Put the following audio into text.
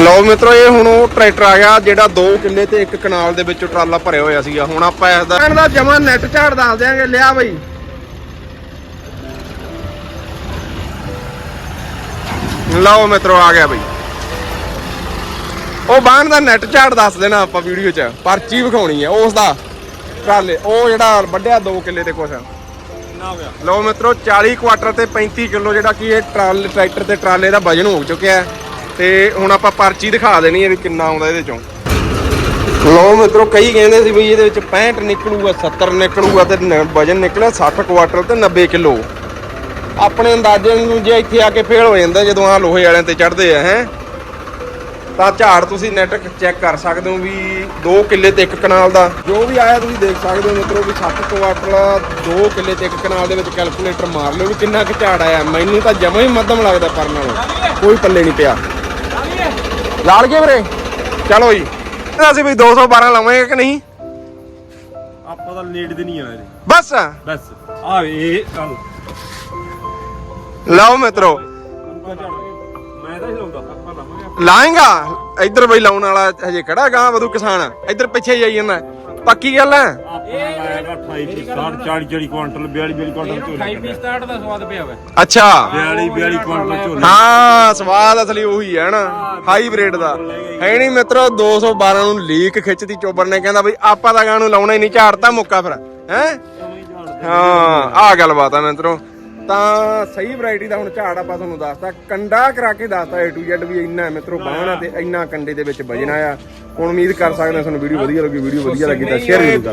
ਲਓ ਮਿੱਤਰੋ ਇਹ ਹੁਣ ਉਹ ਟਰੈਕਟਰ ਆ ਗਿਆ ਜਿਹੜਾ 2 ਕਿੱਲੇ ਤੇ 1 ਕਨਾਲ ਦੇ ਵਿੱਚ ਟਰਾਲਾ ਭਰਿਆ ਹੋਇਆ ਸੀਗਾ। ਹੁਣ ਆਪਾਂ ਇਸ ਦਾ ਇਹਦਾ ਜਮਾ ਨੈਟ ਝਾੜ ਦੱਸ ਦਿਆਂਗੇ ਲਿਆ ਬਈ। ਲਓ ਮਿੱਤਰੋ ਆ ਗਿਆ ਬਈ। ਉਹ ਬਾਹਨ ਦਾ ਨੈਟ ਝਾੜ ਦੱਸ ਦੇਣਾ ਆਪਾਂ ਵੀਡੀਓ 'ਚ। ਪਰਚੀ ਵਿਖਾਉਣੀ ਹੈ ਉਸ ਦਾ ਟਰਾਲੇ। ਉਹ ਜਿਹੜਾ ਵੱਡਿਆ 2 ਕਿੱਲੇ ਤੇ ਕੁਛ। ਲਓ ਮਿੱਤਰੋ 40 ਕੁਆਟਰ ਤੇ 35 ਕਿਲੋ ਜਿਹੜਾ ਕਿ ਇਹ ਟਰਾਲੇ ਟਰੈਕਟਰ ਤੇ ਟਰਾਲੇ ਦਾ ਵਜਨ ਹੋ ਚੁੱਕਿਆ ਹੈ। ਤੇ ਹੁਣ ਆਪਾਂ ਪਰਚੀ ਦਿਖਾ ਦੇਣੀ ਹੈ ਵੀ ਕਿੰਨਾ ਆਉਂਦਾ ਇਹਦੇ ਚੋਂ। ਲੋ ਮਿੱਤਰੋ ਕਈ ਕਹਿੰਦੇ ਸੀ ਵੀ ਇਹਦੇ ਵਿੱਚ 65 ਨਿਕਲੂਗਾ 70 ਨਿਕਲੂਗਾ ਤੇ ਵਜਨ ਨਿਕਲਿਆ 60 ਕੁਆਟਰ ਤੇ 90 ਕਿਲੋ। ਆਪਣੇ ਅੰਦਾਜ਼ੇ ਨੂੰ ਜੇ ਇੱਥੇ ਆ ਕੇ ਫੇਲ ਹੋ ਜਾਂਦਾ ਜਦੋਂ ਆ ਲੋਹੇ ਵਾਲਿਆਂ ਤੇ ਚੜਦੇ ਆ, ਹੈ। ਤਾਂ ਝਾੜ ਤੁਸੀਂ ਨੈਟ ਚੈੱਕ ਕਰ ਸਕਦੇ ਹੋ ਵੀ 2 ਕਿੱਲੇ ਤੇ 1 ਕਨਾਲ ਦਾ। ਜੋ ਵੀ ਆਇਆ ਤੁਸੀਂ ਦੇਖ ਸਕਦੇ ਹੋ ਮਿੱਤਰੋ ਵੀ 60 ਕੁਆਟਰ 2 ਕਿੱਲੇ ਤੇ 1 ਕਨਾਲ ਦੇ ਵਿੱਚ ਕੈਲਕੂਲੇਟਰ ਮਾਰ ਲਿਓ ਵੀ ਕਿੰਨਾ ਕੁ ਝਾੜ ਆਇਆ। ਮੈਨੂੰ ਤਾਂ ਜਮਾ ਹੀ ਮੱਧਮ ਲੱਗਦਾ ਪਰ ਨਾਲੋਂ ਕੋਈ ਪੱਲੇ ਨਹੀਂ ਪਿਆ। ਲਾਲ ਗਏ ਵੀਰੇ? ਚਲੋ ਜੀ। ਅਸੀਂ ਵੀ 212 ਲਵਾਂਗੇ ਕਿ ਨਹੀਂ? ਆਪਾਂ ਤਾਂ ਲੇਟ ਦੇ ਨਹੀਂ ਆਏ ਬਸ। ਬਸ। ਆ ਇਹ ਚੱਲ ਲਓ ਮਿੱਤਰੋ। ਮੈਂ ਤਾਂ ਹੀ ਲਾਉਂਦਾ ਆਪਾਂ ਲਾਵਾਂਗੇ। ਲਾਏਗਾ। ਇੱਧਰ ਬਈ ਲਾਉਣ ਵਾਲਾ ਹਜੇ ਖੜਾ ਗਾਂ ਵਧੂ ਕਿਸਾਨ। ਇੱਧਰ ਪਿੱਛੇ ਜਾਈ ਜਾਂਦਾ। ਪੱਕੀ ਗੱਲ ਹੈ ਆਪਾਂ ਲਾਏਗਾ 28 60 40 40 ਕੁਆਂਟਲ 42 42 ਕੁਆਂਟਲ ਝੋਲੇ ਖਾਈ ਸਟਾਰਟ ਦਾ ਸਵਾਦ ਪਿਆ ਵਾ। ਅੱਛਾ। 42 42 ਕੁਆਂਟਲ ਝੋਲੇ ਹਾਂ ਸਵਾਦ ਅਸਲੀ ਉਹੀ ਹੈ ਨਾ ਹਾਈਬ੍ਰਿਡ ਦਾ। ਹੈ ਨਹੀਂ ਮਿੱਤਰੋ 212 ਨੂੰ ਲੀਕ ਖਿੱਚਦੀ ਚੋਬਰ ਨੇ ਕਹਿੰਦਾ ਬਈ ਆਪਾਂ ਤਾਂ ਗਾਂ ਨੂੰ ਲਾਉਣਾ ਹੀ ਨਹੀਂ ਝਾੜਤਾ ਮੁੱਕਾ ਫਿਰ ਹੈ? ਹਾਂ ਆਹ ਗੱਲਬਾਤ ਆ ਮਿੱਤਰੋ। ਤਾਂ ਸਹੀ ਵੈਰਾਈਟੀ ਦਾ ਹੁਣ ਝਾੜ ਆਪਾਂ ਤੁਹਾਨੂੰ ਦੱਸਤਾ। ਕੰਡਾ ਕਰਾ ਕੇ ਦੱਸਤਾ A to Z ਵੀ ਇੰਨਾ ਹੈ ਮਿੱਤਰੋ ਬਾਹਣਾ ਤੇ ਇੰਨਾ ਕੰਡੇ ਦੇ ਵਿੱਚ ਵਜਣਾ ਆ। ਹੁਣ ਉਮੀਦ ਕਰ ਸਕਦੇ ਹਾਂ ਤੁਹਾਨੂੰ ਵੀਡੀਓ ਵਧੀਆ ਲੱਗੀ ਵੀਡੀਓ ਵਧੀਆ ਲੱਗੀ ਤਾਂ ਸ਼ੇਅਰ ਜ਼ਰੂਰ ਕਰ।